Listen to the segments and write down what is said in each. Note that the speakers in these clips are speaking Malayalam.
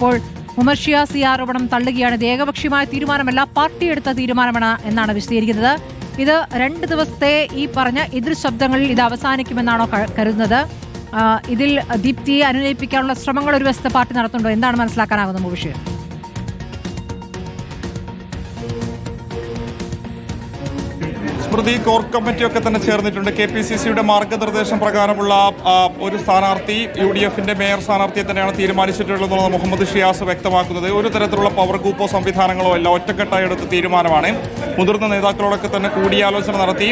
ഇപ്പോൾ ഉമർ ഷിയാസ് ഈ ആരോപണം തള്ളുകയാണ്. ഇത് ഏകപക്ഷീയമായ തീരുമാനമല്ല പാർട്ടി എടുത്ത തീരുമാനമാണ് എന്നാണ് വിശദീകരിക്കുന്നത്. ഇത് രണ്ട് ദിവസത്തെ ഈ പറഞ്ഞ എതിർ ശബ്ദങ്ങളിൽ ഇത് അവസാനിക്കുമെന്നാണോ കരുതുന്നത്. ഇതിൽ ദീപ്തിയെ അനുനയിപ്പിക്കാനുള്ള ശ്രമങ്ങൾ ഒരു വശത്തെ പാർട്ടി നടത്തുന്നുണ്ടോ? എന്താണ് മനസ്സിലാക്കാനാകുന്ന വിഷയം സ്മൃതി കോർ കമ്മിറ്റിയൊക്കെ തന്നെ ചേർന്നിട്ടുണ്ട്. കെ പി സി സിയുടെ മാർഗനിർദ്ദേശം പ്രകാരമുള്ള ഒരു സ്ഥാനാർത്ഥി യു ഡി എഫിന്റെ മേയർ സ്ഥാനാർത്ഥിയെ തന്നെയാണ് തീരുമാനിച്ചിട്ടുള്ളതെന്നുള്ളത് മുഹമ്മദ് ഷിയാസ് വ്യക്തമാക്കുന്നത്. ഒരു തരത്തിലുള്ള പവർ ഗ്രൂപ്പോ സംവിധാനങ്ങളോ അല്ല. ഒറ്റക്കെട്ടായി എടുത്ത തീരുമാനമാണ്. മുതിർന്ന നേതാക്കളോടൊക്കെ തന്നെ കൂടിയാലോചന നടത്തി.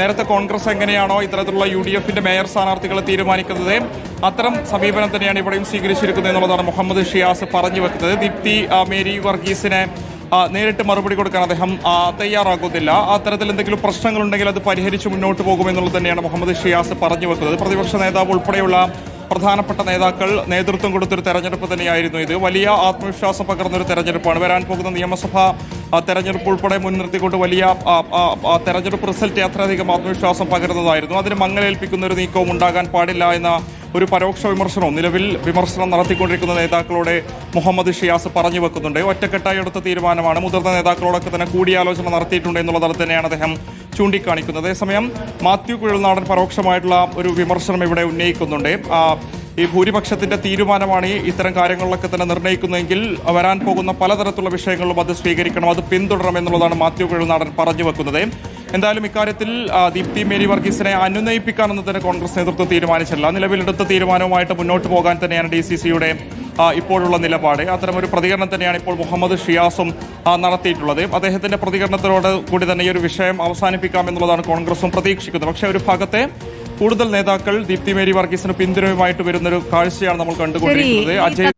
നേരത്തെ കോൺഗ്രസ് എങ്ങനെയാണോ ഇത്തരത്തിലുള്ള യു ഡി എഫിന്റെ മേയർ സ്ഥാനാർത്ഥികളെ തീരുമാനിക്കുന്നത് അത്തരം സമീപനം തന്നെയാണ് ഇവിടെയും സ്വീകരിച്ചിരിക്കുന്നത് എന്നുള്ളതാണ് മുഹമ്മദ് ഷിയാസ് പറഞ്ഞു വെക്കുന്നത്. ദീപ്തി മേരി വർഗീസിനെ നേരിട്ട് മറുപടി കൊടുക്കാൻ അദ്ദേഹം തയ്യാറാകുന്നില്ല. അത്തരത്തിൽ എന്തെങ്കിലും പ്രശ്നങ്ങളുണ്ടെങ്കിൽ അത് പരിഹരിച്ച് മുന്നോട്ട് പോകുമെന്നുള്ളത് തന്നെയാണ് മുഹമ്മദ് ഷിയാസ് പറഞ്ഞു വെക്കുന്നത്. പ്രതിപക്ഷ നേതാവ് ഉൾപ്പെടെയുള്ള പ്രധാനപ്പെട്ട നേതാക്കൾ നേതൃത്വം കൊടുത്തൊരു തെരഞ്ഞെടുപ്പ് തന്നെയായിരുന്നു ഇത്. വലിയ ആത്മവിശ്വാസം പകർന്നൊരു തെരഞ്ഞെടുപ്പാണ്. വരാൻ പോകുന്ന നിയമസഭാ തെരഞ്ഞെടുപ്പ് ഉൾപ്പെടെ മുൻനിർത്തിക്കൊണ്ട് വലിയ തെരഞ്ഞെടുപ്പ് റിസൾട്ട് അത്രയധികം ആത്മവിശ്വാസം പകരുന്നതായിരുന്നു. അതിന് മങ്ങലേൽപ്പിക്കുന്ന ഒരു നീക്കവും ഉണ്ടാകാൻ പാടില്ല എന്ന ഒരു പരോക്ഷ വിമർശനവും നിലവിൽ വിമർശനം നടത്തിക്കൊണ്ടിരിക്കുന്ന നേതാക്കളോട് മുഹമ്മദ് ഷിയാസ് പറഞ്ഞു വെക്കുന്നുണ്ട്. ഒറ്റക്കെട്ടായി എടുത്ത തീരുമാനമാണ് മുതിർന്ന നേതാക്കളോടൊക്കെ തന്നെ കൂടിയാലോചന നടത്തിയിട്ടുണ്ട് എന്നുള്ള തന്നെയാണ് അദ്ദേഹം ചൂണ്ടിക്കാണിക്കുന്നത്. അതേസമയം മാത്യു കുഴൽനാടൻ പരോക്ഷമായിട്ടുള്ള ഒരു വിമർശനം ഇവിടെ ഉന്നയിക്കുന്നുണ്ട്. ഈ ഭൂരിപക്ഷത്തിന്റെ തീരുമാനമാണ് ഇത്തരം കാര്യങ്ങളിലൊക്കെ തന്നെ നിർണയിക്കുന്നതെങ്കിൽ വരാൻ പോകുന്ന പലതരത്തിലുള്ള വിഷയങ്ങളും അത് സ്വീകരിക്കണം അത് പിന്തുടരണം എന്നുള്ളതാണ് മാത്യു കുഴൽനാടൻ പറഞ്ഞു വെക്കുന്നത്. എന്തായാലും ഇക്കാര്യത്തിൽ ദീപ്തി മേരി വർഗീസിനെ അനുനയിപ്പിക്കാനെന്ന് തന്നെ കോൺഗ്രസ് നേതൃത്വം തീരുമാനിച്ചില്ല നിലവിലെടുത്ത തീരുമാനവുമായിട്ട് മുന്നോട്ട് പോകാൻ തന്നെയാണ് ഡി സി സിയുടെ ഇപ്പോഴുള്ള നിലപാട്. അത്തരമൊരു ഒരു പ്രതികരണം തന്നെയാണ് ഇപ്പോൾ മുഹമ്മദ് ഷിയാസും നടത്തിയിട്ടുള്ളത്. അദ്ദേഹത്തിന്റെ പ്രതികരണത്തിനോട് കൂടി തന്നെ ഈ ഒരു വിഷയം അവസാനിപ്പിക്കാം എന്നുള്ളതാണ് കോൺഗ്രസും പ്രതീക്ഷിക്കുന്നത്. പക്ഷേ ഒരു ഭാഗത്തെ കൂടുതൽ നേതാക്കൾ ദീപ്തി മേരി വർഗീസിന് പിന്തുണയുമായിട്ട് വരുന്നൊരു കാഴ്ചയാണ് നമ്മൾ കണ്ടുകൊണ്ടിരിക്കുന്നത്. അജയ്